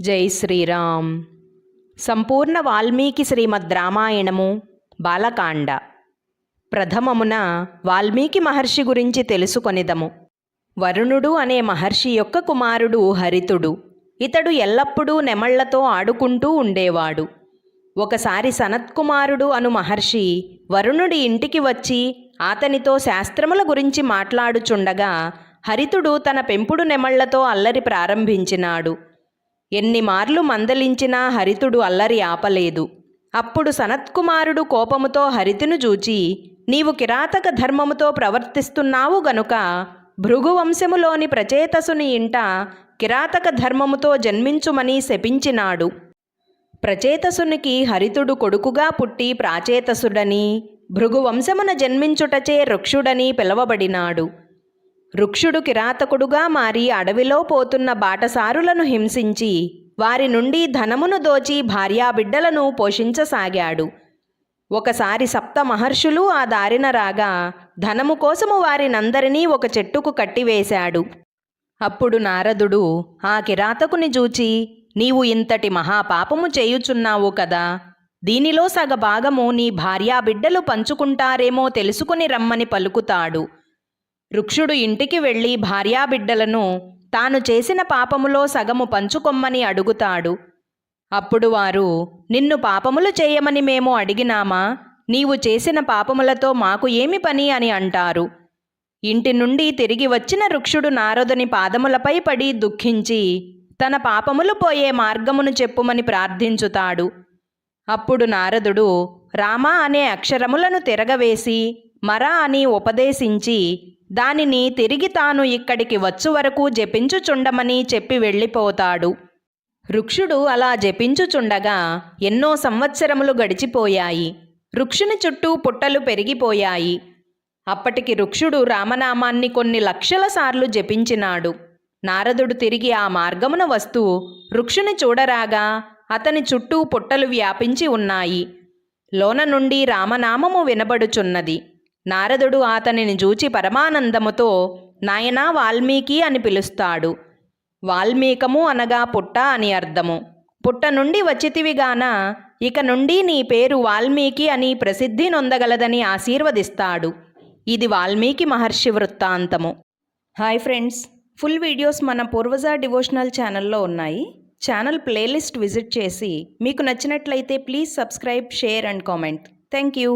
జై శ్రీరామ్. సంపూర్ణ వాల్మీకి శ్రీమద్ రామాయణము బాలకాండ. ప్రథమమున వాల్మీకి మహర్షి గురించి తెలుసుకొనిదము. వరుణుడు అనే మహర్షి యొక్క కుమారుడు హరితుడు. ఇతడు ఎల్లప్పుడూ నెమళ్ళతో ఆడుకుంటూ ఉండేవాడు. ఒకసారి సనత్కుమారుడు అను మహర్షి వరుణుడి ఇంటికి వచ్చి అతనితో శాస్త్రముల గురించి మాట్లాడుచుండగా హరితుడు తన పెంపుడు నెమళ్ళతో అల్లరి ప్రారంభించినాడు. ఎన్ని మార్లు మందలించినా హరితుడు అల్లరి ఆపలేదు. అప్పుడు సనత్కుమారుడు కోపముతో హరితును చూచి నీవు కిరాతక ధర్మముతో ప్రవర్తిస్తున్నావు గనుక భృగువంశములోని ప్రచేతసుని ఇంట కిరాతక ధర్మముతో జన్మించుమని శపించినాడు. ప్రచేతసునికి హరితుడు కొడుకుగా పుట్టి ప్రాచేతసుడని భృగువంశమున జన్మించుటచే రుక్షుడని పిలవబడినాడు. రుక్షుడు కిరాతకుడుగా మారి అడవిలో పోతున్న బాటసారులను హింసించి వారి నుండి ధనమును దోచి భార్యాబిడ్డలను పోషించసాగాడు. ఒకసారి సప్త మహర్షులు ఆ దారిన రాగా ధనము కోసము వారినందరినీ ఒక చెట్టుకు కట్టివేశాడు. అప్పుడు నారదుడు ఆ కిరాతకుని చూచి నీవు ఇంతటి మహాపాపము చేయుచున్నావు కదా దీనిలో సగ భాగము నీ భార్యాబిడ్డలు పంచుకుంటారేమో తెలుసుకుని రమ్మని పలుకుతాడు. రుక్షుడు ఇంటికి వెళ్ళి భార్యాబిడ్డలను తాను చేసిన పాపములో సగము పంచుకొమ్మని అడుగుతాడు. అప్పుడు వారు నిన్ను పాపములు చేయమని మేము అడిగినామా? నీవు చేసిన పాపములతో మాకు ఏమి పని? అని అంటారు. ఇంటి నుండి తిరిగి వచ్చిన రుక్షుడు నారదుని పాదములపై పడి దుఃఖించి తన పాపములు పోయే మార్గమును చెప్పుమని ప్రార్థించుతాడు. అప్పుడు నారదుడు రామ అనే అక్షరములను తిరగవేసి మర అని ఉపదేశించి దానిని తిరిగి తాను ఇక్కడికి వచ్చు వరకు జపించుచుండమని చెప్పి వెళ్ళిపోతాడు. రుక్షుడు అలా జపించుచుండగా ఎన్నో సంవత్సరములు గడిచిపోయాయి. రుక్షుని చుట్టూ పుట్టలు పెరిగిపోయాయి. అప్పటికి రుక్షుడు రామనామాన్ని కొన్ని లక్షల సార్లు జపించినాడు. నారదుడు తిరిగి ఆ మార్గమున వస్తూ రుక్షుని చూడరాగా అతని చుట్టూ పుట్టలు వ్యాపించి ఉన్నాయి. లోన నుండి రామనామము వినబడుచున్నది. నారదుడు అతనిని చూచి పరమానందముతో నాయనా వాల్మీకి అని పిలుస్తాడు. వాల్మీకము అనగా పుట్ట అని అర్థము. పుట్ట నుండి వచ్చితివిగాన ఇక నుండి నీ పేరు వాల్మీకి అని ప్రసిద్ధి నొందగలదని ఆశీర్వదిస్తాడు. ఇది వాల్మీకి మహర్షి వృత్తాంతము. హాయ్ ఫ్రెండ్స్ ఫుల్ వీడియోస్ మన పూర్వజ డివోషనల్ ఛానల్లో ఉన్నాయి. ఛానల్ ప్లేలిస్ట్ విజిట్ చేసి మీకు నచ్చినట్లయితే please subscribe share and comment. Thank you.